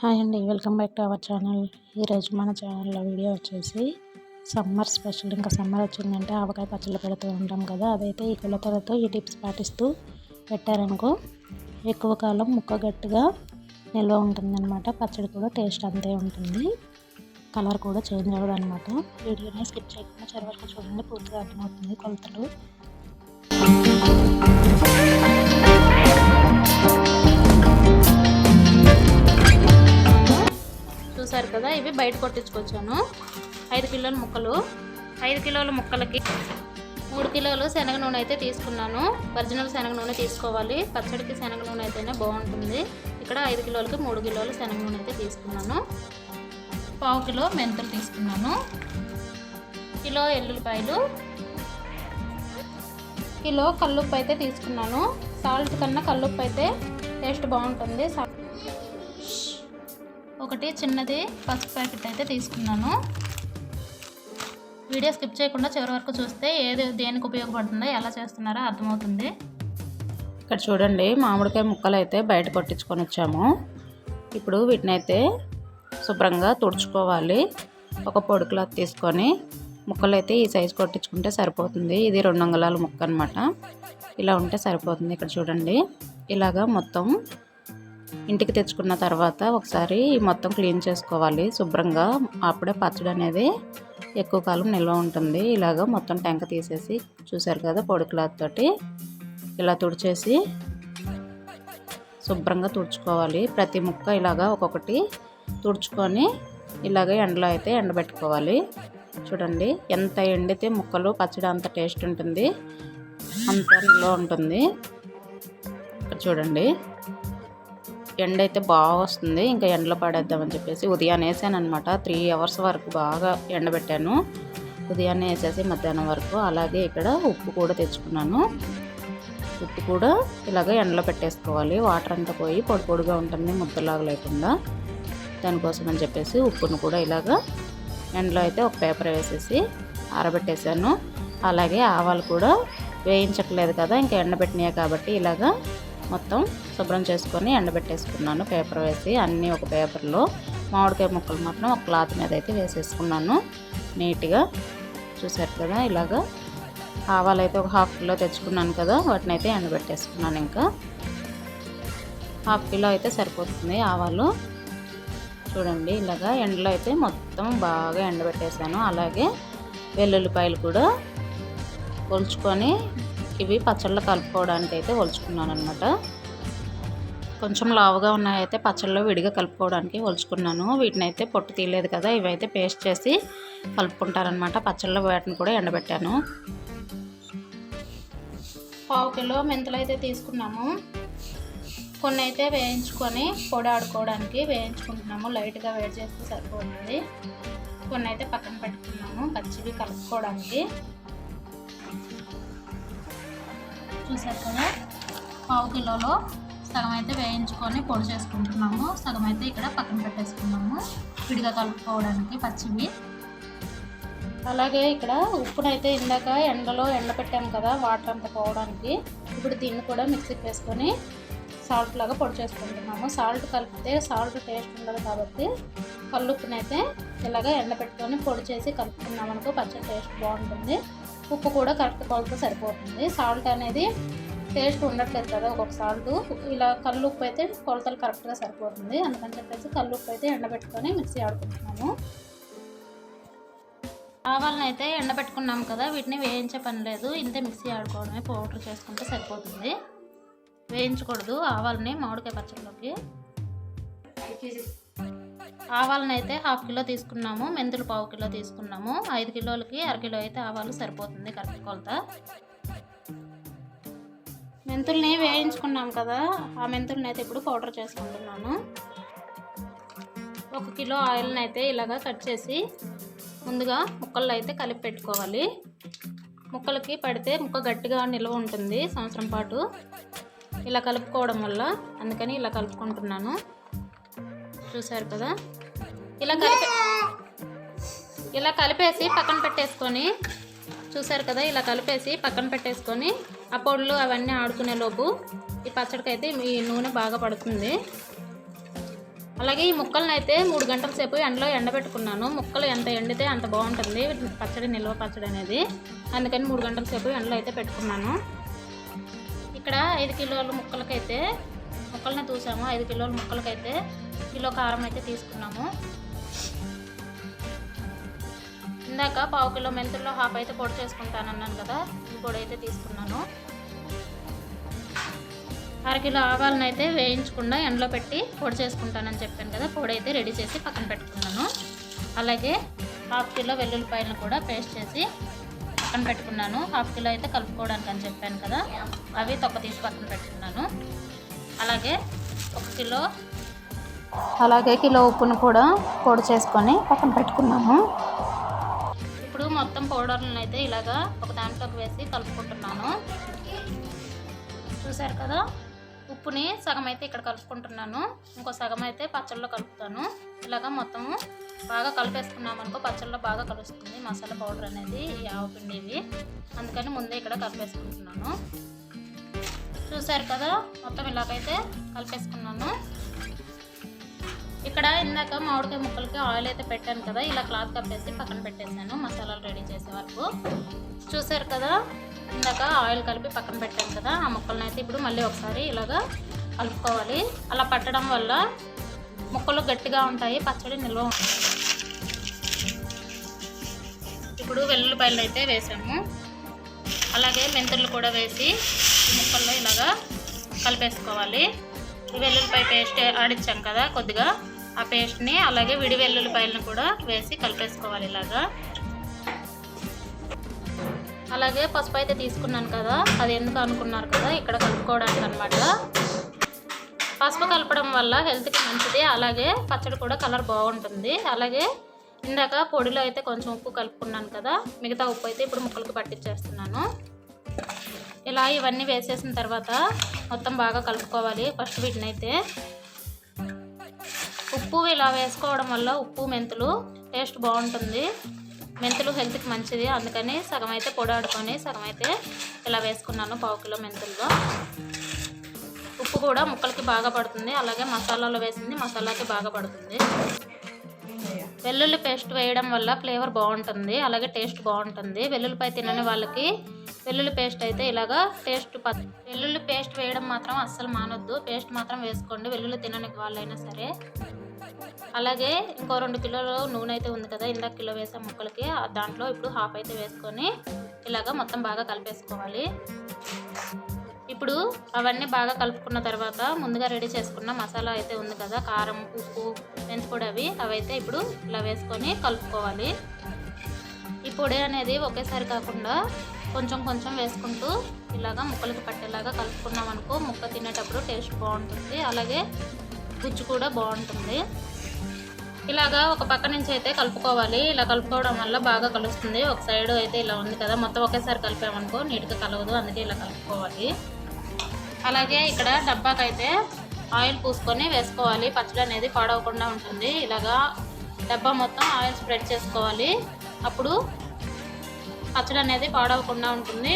Hi అండి welcome back to our channel. ఈరోజు మన ఛానల్లో వీడియో వచ్చేసి సమ్మర్ స్పెషల్. ఇంకా సమ్మర్ వచ్చిందంటే ఆవకాయ పచ్చళ్ళు పెడుతూ ఉంటాం కదా అదైతే ఈ కొలతలతో ఈ టిప్స్ పాటిస్తూ పెట్టారనుకో ఎక్కువ కాలం ముక్క గట్టిగా నిల్వ ఉంటుందన్నమాట. పచ్చడి కూడా టేస్ట్ అంతే ఉంటుంది. కలర్ కూడా చేంజ్ అవ్వదు అనమాట వీడియోని స్కిప్ చేయకుండా చివరికి చూడండి పూర్తిగా అర్థమవుతుంది కొలతలు. చూసారు కదా ఇవి బయట కొట్టించుకొచ్చాను. ఐదు కిలోల ముక్కలు. ఐదు కిలోల ముక్కలకి మూడు కిలోలు శనగ నూనె అయితే తీసుకున్నాను. ఒరిజినల్ శనగ నూనె తీసుకోవాలి. పచ్చడికి శనగ నూనె అయితేనే బాగుంటుంది. ఇక్కడ ఐదు కిలోలకి మూడు కిలోలు శనగ నూనె అయితే తీసుకున్నాను. పావు కిలో మెంతులు తీసుకున్నాను. కిలో ఎల్లుల్లిపాయలు. కిలో కల్లుప్పు అయితే తీసుకున్నాను. సాల్ట్ కన్నా కల్లుప్పు అయితే టేస్ట్ బాగుంటుంది. ఒకటి చిన్నది పసుపు ప్యాకెట్ అయితే తీసుకున్నాను. వీడియో స్కిప్ చేయకుండా చివరి వరకు చూస్తే ఏది దేనికి ఉపయోగపడుతుందో ఎలా చేస్తున్నారో అర్థమవుతుంది. ఇక్కడ చూడండి మామిడికాయ ముక్కలు అయితే బయట కొట్టించుకొని వచ్చాము. ఇప్పుడు వీటిని అయితే శుభ్రంగా తుడుచుకోవాలి. ఒక పొడి క్లాత్ తీసుకొని ముక్కలు అయితే ఈ సైజు కొట్టించుకుంటే సరిపోతుంది. ఇది రెండు అంగుళాల ముక్క అనమాట ఇలా ఉంటే సరిపోతుంది. ఇక్కడ చూడండి ఇలాగా మొత్తం ఇంటికి తెచ్చుకున్న తర్వాత ఒకసారి మొత్తం క్లీన్ చేసుకోవాలి. శుభ్రంగా అప్పుడే పచ్చడి అనేది ఎక్కువ కాలం నిల్వ ఉంటుంది. ఇలాగ మొత్తం టెంక తీసేసి చూసారు కదా పొడి క్లాత్ తోటి ఇలా తుడిచేసి శుభ్రంగా తుడుచుకోవాలి. ప్రతి ముక్క ఇలాగా ఒక్కొక్కటి తుడుచుకొని ఇలాగ ఎండలో అయితే ఎండబెట్టుకోవాలి. చూడండి ఎంత ఎండితే ముక్కలు పచ్చడి అంత టేస్ట్ ఉంటుంది. అంత నిల్వ ఉంటుంది. చూడండి. ఎండ అయితే బాగా వస్తుంది. ఇంకా ఎండలో పడేద్దామని చెప్పేసి ఉదయాన్నే వేసాను అనమాట త్రీ అవర్స్ వరకు బాగా ఎండబెట్టాను. ఉదయాన్నే వేసేసి మధ్యాహ్నం వరకు అలాగే ఇక్కడ ఉప్పు కూడా తెచ్చుకున్నాను. ఉప్పు కూడా ఇలాగ ఎండలో పెట్టేసుకోవాలి. వాటర్ అంతా పోయి పొడి పొడిగా ఉంటుంది ముద్దలాగా లేకుండా. దానికోసం అని చెప్పేసి ఉప్పును కూడా ఇలాగ ఎండలో అయితే ఒక పేపర్ వేసేసి ఆరబెట్టేశాను. అలాగే ఆవాలు కూడా వేయించట్లేదు కదా ఇంకా ఎండబెట్టినాయి కాబట్టి ఇలాగా మొత్తం శుభ్రం చేసుకొని ఎండబెట్టేసుకున్నాను. పేపర్ వేసి అన్నీ ఒక పేపర్లో మామిడికాయ ముక్కలు మాత్రం ఒక క్లాత్ మీద అయితే వేసేసుకున్నాను. నీట్గా చూసారు కదా ఇలాగా. ఆవాలు అయితే ఒక హాఫ్ కిలో తెచ్చుకున్నాను కదా వాటిని అయితే ఎండబెట్టేసుకున్నాను ఇంకా. హాఫ్ కిలో అయితే సరిపోతుంది ఆవాలు. చూడండి ఇలాగా ఎండలో అయితే మొత్తం బాగా ఎండబెట్టేశాను. అలాగే వెల్లుల్లిపాయలు కూడా ఒలుచుకొని ఇవి పచ్చళ్ళు కలుపుకోవడానికి అయితే ఒలుచుకున్నాను అనమాట కొంచెం లావుగా ఉన్నాయైతే పచ్చళ్ళు విడిగా కలుపుకోవడానికి ఒలుచుకున్నాను. వీటిని అయితే పొట్టు తీయలేదు కదా ఇవైతే పేస్ట్ చేసి కలుపుకుంటారనమాట పచ్చళ్ళు వేటను కూడా ఎండబెట్టాను. పావు కిలో మెంతులు అయితే తీసుకున్నాము. కొన్ని అయితే వేయించుకొని పొడి ఆడుకోవడానికి వేయించుకుంటున్నాము. లైట్గా వేడి చేస్తే సరిపోతుంది. కొన్ని అయితే పక్కన పెట్టుకున్నాము పచ్చివి కలుపుకోవడానికి. చూసారు కదా? పావు కిలోలో సగం అయితే వేయించుకొని పొడి చేసుకుంటున్నాము. సగం అయితే ఇక్కడ పక్కన పెట్టేసుకున్నాము. విడిగా కలుపుకోవడానికి పచ్చివి. అలాగే ఇక్కడ ఉప్పునైతే ఇందాక ఎండలో ఎండ పెట్టాము కదా వాటర్ అంతా పోవడానికి. ఇప్పుడు దీన్ని కూడా మిక్సీకి వేసుకొని సాల్ట్ లాగా పొడి చేసుకుంటున్నాము. సాల్ట్ కలిపితే సాల్ట్ టేస్ట్ ఉండదు కాబట్టి కల్లుప్పునైతే ఇలాగ ఎండబెట్టుకొని పొడి చేసి కలుపుకున్నాం అనుకో పచ్చడి టేస్ట్ బాగుంటుంది. ఉప్పు కూడా కరెక్ట్ కొలత సరిపోతుంది. సాల్ట్ అనేది టేస్ట్ ఉండట్లేదు కదా ఒక్కొక్క సాల్ట్. ఇలా కళ్ళు ఉప్పు అయితే కొలతలు కరెక్ట్గా సరిపోతుంది. అందుకని చెప్పేసి కళ్ళు ఉప్పు అయితే ఎండబెట్టుకొని మిక్సీ ఆడుకుంటున్నాము ఆవాలను అయితే ఎండబెట్టుకున్నాము కదా వీటిని వేయించే పని లేదు. ఇంతే మిక్సీ ఆడుకోవడమే పౌడర్ చేసుకుంటే సరిపోతుంది. వేయించకూడదు ఆవాలని మామిడికాయ పచ్చడిలోకి. ఆవాలను అయితే హాఫ్ కిలో తీసుకున్నాము మెంతులు పావు కిలో తీసుకున్నాము. ఐదు కిలోలకి అరకిలో అయితే ఆవాలు సరిపోతుంది కరెక్ట్ కొలత మెంతుల్ని వేయించుకున్నాం కదా ఆ మెంతుల్ని అయితే ఇప్పుడు పౌడర్ చేసుకుంటున్నాను. ఒక కిలో ఆయిల్ని అయితే ఇలాగా కట్ చేసి ముందుగా ముక్కల్లో అయితే కలిపి పెట్టుకోవాలి. ముక్కలకి పడితే ముక్క గట్టిగా నిల్వ ఉంటుంది సంవత్సరం పాటు. ఇలా కలుపుకోవడం వల్ల అందుకని ఇలా కలుపుకుంటున్నాను. చూసారు కదా? ఇలా కలిపి ఇలా కలిపేసి పక్కన పెట్టేసుకొని చూసారు కదా ఇలా కలిపేసి పక్కన పెట్టేసుకొని ఆ పొడులు అవన్నీ ఆడుకునే లోపు ఈ పచ్చడికి అయితే ఈ నూనె బాగా పడుతుంది. అలాగే ఈ ముక్కలను అయితే మూడు గంటల సేపు ఎండలో ఎండబెట్టుకున్నాను. ముక్కలు ఎంత ఎండితే అంత బాగుంటుంది పచ్చడి నిల్వ పచ్చడి అనేది. అందుకని మూడు గంటల సేపు ఎండలో అయితే పెట్టుకున్నాను. ఇక్కడ ఐదు కిలోల ముక్కలకైతే ముక్కల్ని చూసాము ఐదు కిలోల ముక్కలకైతే కిలో కారం అయితే తీసుకున్నాము. ఇందాక పావు కిలో మెంతుల్లో హాఫ్ అయితే పొడి చేసుకుంటాను అన్నాను కదా ఈ పొడి అయితే తీసుకున్నాను. అరకిలో ఆవాలను అయితే వేయించకుండా ఎండలో పెట్టి పొడి చేసుకుంటానని చెప్పాను కదా పొడి అయితే రెడీ చేసి పక్కన పెట్టుకున్నాను. అలాగే హాఫ్ కిలో వెల్లుల్లిపాయలను కూడా పేస్ట్ చేసి పక్కన పెట్టుకున్నాను. హాఫ్ కిలో అయితే కలుపుకోవడానికి అని చెప్పాను కదా అవి తొక్క తీసి పక్కన పెట్టుకున్నాను. అలాగే ఒక కిలో అలాగే కిలో ఉప్పును కూడా పొడి చేసుకొని పక్కన పెట్టుకున్నాము. మొత్తం పౌడర్లను అయితే ఇలాగా ఒక దాంట్లోకి వేసి కలుపుకుంటున్నాను. చూసారు కదా? ఉప్పుని సగం అయితే ఇక్కడ కలుపుకుంటున్నాను. ఇంకో సగం అయితే పచ్చళ్ళలో కలుపుతాను. ఇలాగా మొత్తము బాగా కలిపేసుకున్నామనుకో పచ్చళ్ళలో బాగా కలుస్తుంది మసాలా పౌడర్ అనేది ఈ ఆవపిండి ఇవి అందుకని ముందే ఇక్కడ కలిపేసుకుంటున్నాను. చూసారు కదా? మొత్తం ఇలాగైతే కలిపేసుకున్నాను. ఇక్కడ ఇందాక మామిడికాయ ముక్కలకి ఆయిల్ అయితే పెట్టాను కదా ఇలా క్లాత్ కప్పేసి పక్కన పెట్టేశాను మసాలాలు రెడీ చేసే వరకు. చూసారు కదా ఇందాక ఆయిల్ కలిపి పక్కన పెట్టాను కదా ఆ ముక్కలను అయితే ఇప్పుడు మళ్ళీ ఒకసారి ఇలాగా కలుపుకోవాలి. అలా పట్టడం వల్ల ముక్కలు గట్టిగా ఉంటాయి పచ్చడి నిల్వ ఉంటుంది. ఇప్పుడు వెల్లుల్లిపాయలు అయితే వేసాము. అలాగే మెంతులు కూడా వేసి ముక్కల్లో ఇలాగా కలిపేసుకోవాలి. వెల్లుల్లిపాయ పేస్ట్ ఆడించాం కదా కొద్దిగా. ఆ పేస్ట్ని అలాగే విడి వెల్లుల్లిపాయలను కూడా వేసి కలిపేసుకోవాలి ఇలాగా. అలాగే పసుపు అయితే తీసుకున్నాను కదా అది ఎందుకు అనుకున్నారు కదా ఇక్కడ కలుపుకోవడానికి అనమాట పసుపు కలపడం వల్ల హెల్త్కి మంచిది అలాగే పచ్చడి కూడా కలర్ బాగుంటుంది. అలాగే ఇందాక పొడిలో అయితే కొంచెం ఉప్పు కలుపుకున్నాను కదా మిగతా ఉప్పు అయితే ఇప్పుడు ముక్కలకు పట్టించేస్తున్నాను. ఇలా ఇవన్నీ వేసేసిన తర్వాత మొత్తం బాగా కలుపుకోవాలి ఫస్ట్ వీటిని అయితే ఉప్పు ఇలా వేసుకోవడం వల్ల ఉప్పు మెంతులు టేస్ట్ బాగుంటుంది. మెంతులు హెల్త్కి మంచిది. అందుకని సగం అయితే పొడాడుకొని సగం అయితే ఇలా వేసుకున్నాను పావు కిలో మెంతుల్లో. ఉప్పు కూడా ముక్కలకి బాగా పడుతుంది. అలాగే మసాలాలో వేసింది మసాలాకి బాగా పడుతుంది. వెల్లుల్లి పేస్ట్ వేయడం వల్ల ఫ్లేవర్ బాగుంటుంది అలాగే టేస్ట్ బాగుంటుంది. వెల్లుల్లిపాయ తినని వాళ్ళకి వెల్లుల్లి పేస్ట్ అయితే ఇలాగా టేస్ట్ ప వెల్లుల్లి పేస్ట్ వేయడం మాత్రం అస్సలు మానొద్దు. పేస్ట్ మాత్రం వేసుకోండి. వెల్లుల్లి తినని వాళ్ళైనా సరే. అలాగే ఇంకో రెండు కిలోలు నూనె అయితే ఉంది కదా ఇందాక కిలో వేసే ముక్కలకి. ఆ దాంట్లో ఇప్పుడు హాఫ్ అయితే వేసుకొని ఇలాగ మొత్తం బాగా కలిపేసుకోవాలి. ఇప్పుడు అవన్నీ బాగా కలుపుకున్న తర్వాత ముందుగా రెడీ చేసుకున్న మసాలా అయితే ఉంది కదా కారం ఉప్పు మెంతిపొడి అవి అవైతే ఇప్పుడు ఇలా వేసుకొని కలుపుకోవాలి. ఈ పొడి అనేది ఒకేసారి కాకుండా కొంచెం కొంచెం వేసుకుంటూ ఇలాగా ముక్కలకి పట్టేలాగా కలుపుకున్నాం అనుకో ముక్క తినేటప్పుడు టేస్ట్ బాగుంటుంది. అలాగే గుజ్జు కూడా బాగుంటుంది. ఇలాగా ఒక పక్క నుంచి అయితే కలుపుకోవాలి. ఇలా కలుపుకోవడం వల్ల బాగా కలుస్తుంది. ఒక సైడ్ అయితే ఇలా ఉంది కదా మొత్తం ఒకేసారి కలిపామనుకో నీట్గా కలవదు. అందుకే ఇలా కలుపుకోవాలి. అలాగే ఇక్కడ డబ్బాకైతే ఆయిల్ పూసుకొని వేసుకోవాలి. పచ్చడి అనేది పాడవకుండా ఉంటుంది. ఇలాగా డబ్బా మొత్తం ఆయిల్ స్ప్రెడ్ చేసుకోవాలి. అప్పుడు పచ్చడి అనేది పాడవకుండా ఉంటుంది.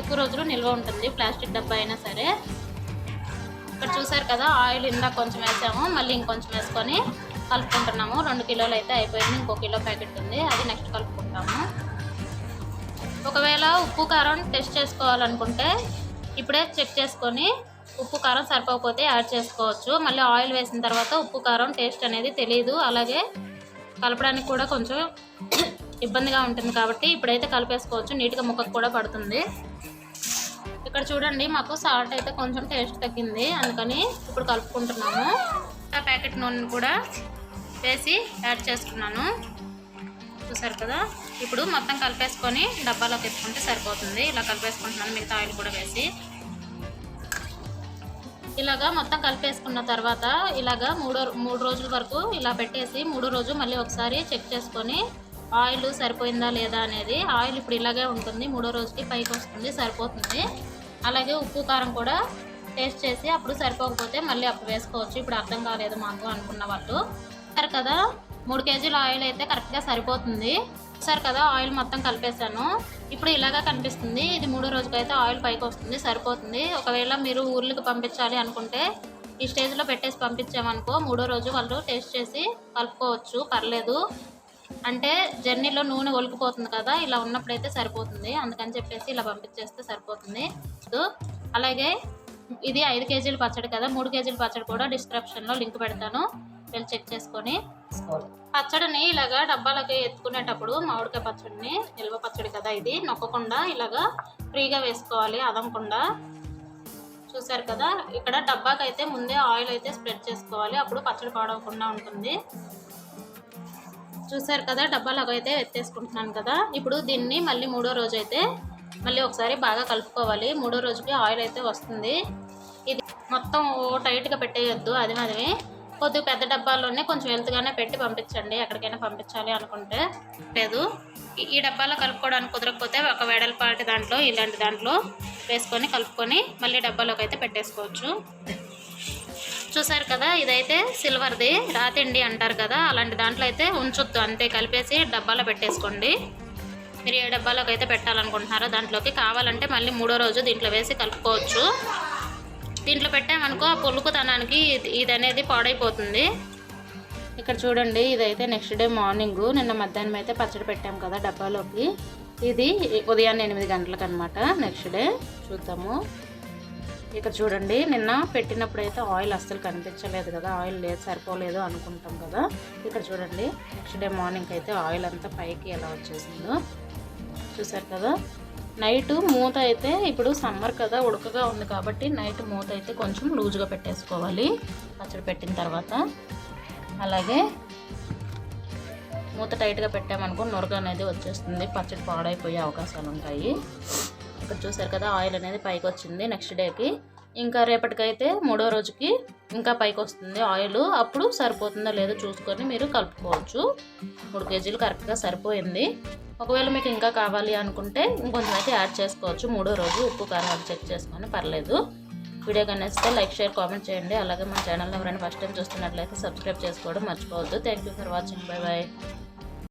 ఎక్కువ రోజులు నిల్వ ఉంటుంది. ప్లాస్టిక్ డబ్బా అయినా సరే. ఇక్కడ చూసారు కదా ఆయిల్ ఇందాక కొంచెం వేసాము. మళ్ళీ ఇంకొంచెం వేసుకొని కలుపుకుంటున్నాము. రెండు కిలోలు అయితే అయిపోయింది. ఇంకో కిలో ప్యాకెట్ ఉంది. అది నెక్స్ట్ కలుపుకుంటాము. ఒకవేళ ఉప్పు కారం టెస్ట్ చేసుకోవాలనుకుంటే ఇప్పుడే చెక్ చేసుకొని ఉప్పు కారం సరిపోకపోతే యాడ్ చేసుకోవచ్చు. మళ్ళీ ఆయిల్ వేసిన తర్వాత ఉప్పు కారం టేస్ట్ అనేది తెలియదు అలాగే కలపడానికి కూడా కొంచెం ఇబ్బందిగా ఉంటుంది కాబట్టి ఇప్పుడైతే కలిపేసుకోవచ్చు. నీట్గా ముక్కకు కూడా పడుతుంది. ఇక్కడ చూడండి మాకు సాల్ట్ అయితే కొంచెం టేస్ట్ తగ్గింది. అందుకని ఇప్పుడు కలుపుకుంటున్నాము. ఆ ప్యాకెట్ నూనె కూడా వేసి యాడ్ చేసుకున్నాను. చూసారు కదా? ఇప్పుడు మొత్తం కలిపేసుకొని డబ్బాలోకి ఎత్తుకుంటే సరిపోతుంది. ఇలా కలిపేసుకుంటున్నాను మిగతా ఆయిల్ కూడా వేసి. ఇలాగా మొత్తం కలిపేసుకున్న తర్వాత ఇలాగా మూడో మూడు రోజుల వరకు ఇలా పెట్టేసి మూడో రోజు మళ్ళీ ఒకసారి చెక్ చేసుకొని ఆయిల్ సరిపోయిందా లేదా అనేది ఆయిల్ ఇప్పుడు ఇలాగే ఉంటుంది మూడో రోజుకి పైకి వస్తుంది సరిపోతుంది. అలాగే ఉప్పు కారం కూడా టేస్ట్ చేసి అప్పుడు సరిపోకపోతే మళ్ళీ అప్పుడు వేసుకోవచ్చు. ఇప్పుడు అర్థం కాలేదు మాకు అనుకున్న వాళ్ళు. సరే కదా? మూడు కేజీల ఆయిల్ అయితే కరెక్ట్గా సరిపోతుంది. సార్ కదా ఆయిల్ మొత్తం కలిపేసాను ఇప్పుడు ఇలాగా కనిపిస్తుంది. ఇది మూడో రోజుకైతే ఆయిల్ పైకి వస్తుంది సరిపోతుంది. ఒకవేళ మీరు ఊర్లకు పంపించాలి అనుకుంటే ఈ స్టేజ్లో పెట్టేసి పంపించామనుకో మూడో రోజు వాళ్ళు టేస్ట్ చేసి కలుపుకోవచ్చు. పర్లేదు. అంటే జర్నీలో నూనె ఒలికిపోతుంది కదా ఇలా ఉన్నప్పుడైతే సరిపోతుంది. అందుకని చెప్పేసి ఇలా పంపించేస్తే సరిపోతుంది. అలాగే ఇది ఐదు కేజీల పచ్చడి కదా మూడు కేజీల పచ్చడి కూడా డిస్క్రిప్షన్లో లింక్ పెడతాను. వెళ్ళి చెక్ చేసుకొని పచ్చడిని ఇలాగా డబ్బాలకి ఎత్తుకునేటప్పుడు మామిడికాయ పచ్చడిని నిల్వ పచ్చడి కదా ఇది నొక్కకుండా ఇలాగా ఫ్రీగా వేసుకోవాలి అదనకుండా. చూసారు కదా ఇక్కడ డబ్బాకి అయితే ముందే ఆయిల్ అయితే స్ప్రెడ్ చేసుకోవాలి అప్పుడు పచ్చడి పాడవకుండా ఉంటుంది. చూసారు కదా డబ్బాలకు అయితే ఎత్తేసుకుంటున్నాను కదా. ఇప్పుడు దీన్ని మళ్ళీ మూడో రోజు అయితే మళ్ళీ ఒకసారి బాగా కలుపుకోవాలి మూడో రోజుకి ఆయిల్ అయితే వస్తుంది. ఇది మొత్తం టైట్గా పెట్టేయొద్దు అది మాదిమే కొద్దిగా పెద్ద డబ్బాల్లోనే కొంచెం వెళ్తుగానే పెట్టి పంపించండి ఎక్కడికైనా పంపించాలి అనుకుంటే. లేదు ఈ- ఈ డబ్బాలో కలుపుకోవడానికి కుదరకపోతే ఒక వెడల్పాటి దాంట్లో ఇలాంటి దాంట్లో వేసుకొని కలుపుకొని మళ్ళీ డబ్బాలోకి అయితే పెట్టేసుకోవచ్చు. చూసారు కదా ఇదైతే సిల్వర్ది రాతిండి అంటారు కదా అలాంటి దాంట్లో అయితే ఉంచొద్దు అంతే. కలిపేసి డబ్బాలో పెట్టేసుకోండి. మీరు ఏ డబ్బాలోకి అయితే పెట్టాలనుకుంటున్నారో దాంట్లోకి. కావాలంటే మళ్ళీ మూడో రోజు దీంట్లో వేసి కలుపుకోవచ్చు. దీంట్లో పెట్టామనుకో ఆ పులుకుతనానికి ఇది- ఇది అనేది పాడైపోతుంది. ఇక్కడ చూడండి ఇదైతే నెక్స్ట్ డే మార్నింగ్ నిన్న మధ్యాహ్నం అయితే పచ్చడి పెట్టాం కదా డబ్బాలోకి. ఇది ఉదయాన్నే ఎనిమిది గంటలకు అనమాట నెక్స్ట్ డే చూద్దాము. ఇక్కడ చూడండి నిన్న పెట్టినప్పుడు అయితే ఆయిల్ అస్సలు కనిపించలేదు కదా. ఆయిల్ లేదు సరిపోలేదు అనుకుంటాం కదా. ఇక్కడ చూడండి నెక్స్ట్ డే మార్నింగ్ అయితే ఆయిల్ అంతా పైకి ఎలా వచ్చేసిందో. చూసారు కదా? నైట్ మూత అయితే ఇప్పుడు సమ్మర్ కదా ఉడకగా ఉంది కాబట్టి నైట్ మూత అయితే కొంచెం లూజ్గా పెట్టేసుకోవాలి పచ్చడి పెట్టిన తర్వాత. అలాగే మూత టైట్గా పెట్టామనుకో నొరగ అనేది వచ్చేస్తుంది పచ్చడి పాడైపోయే అవకాశాలు ఉంటాయి. ఇక్కడ చూసారు కదా ఆయిల్ అనేది పైకి వచ్చింది నెక్స్ట్ డేకి. ఇంకా రేపటికైతే మూడో రోజుకి ఇంకా పైకి వస్తుంది ఆయిల్. అప్పుడు సరిపోతుందో లేదో చూసుకొని మీరు కలుపుకోవచ్చు. మూడు కేజీలు కరెక్ట్గా సరిపోయింది. ఒకవేళ మీకు ఇంకా కావాలి అనుకుంటే ఇంకొంచెం అయితే యాడ్ చేసుకోవచ్చు. మూడో రోజు ఉప్పు కారం చెక్ చేసుకొని పర్లేదు. వీడియో కనిపిస్తే లైక్ షేర్ కామెంట్ చేయండి. అలాగే మా ఛానల్ ఎవరైనా ఫస్ట్ టైం చూస్తున్నట్లయితే సబ్స్క్రైబ్ చేసుకోవడం మర్చిపోవద్దు. Thank you for watching bye bye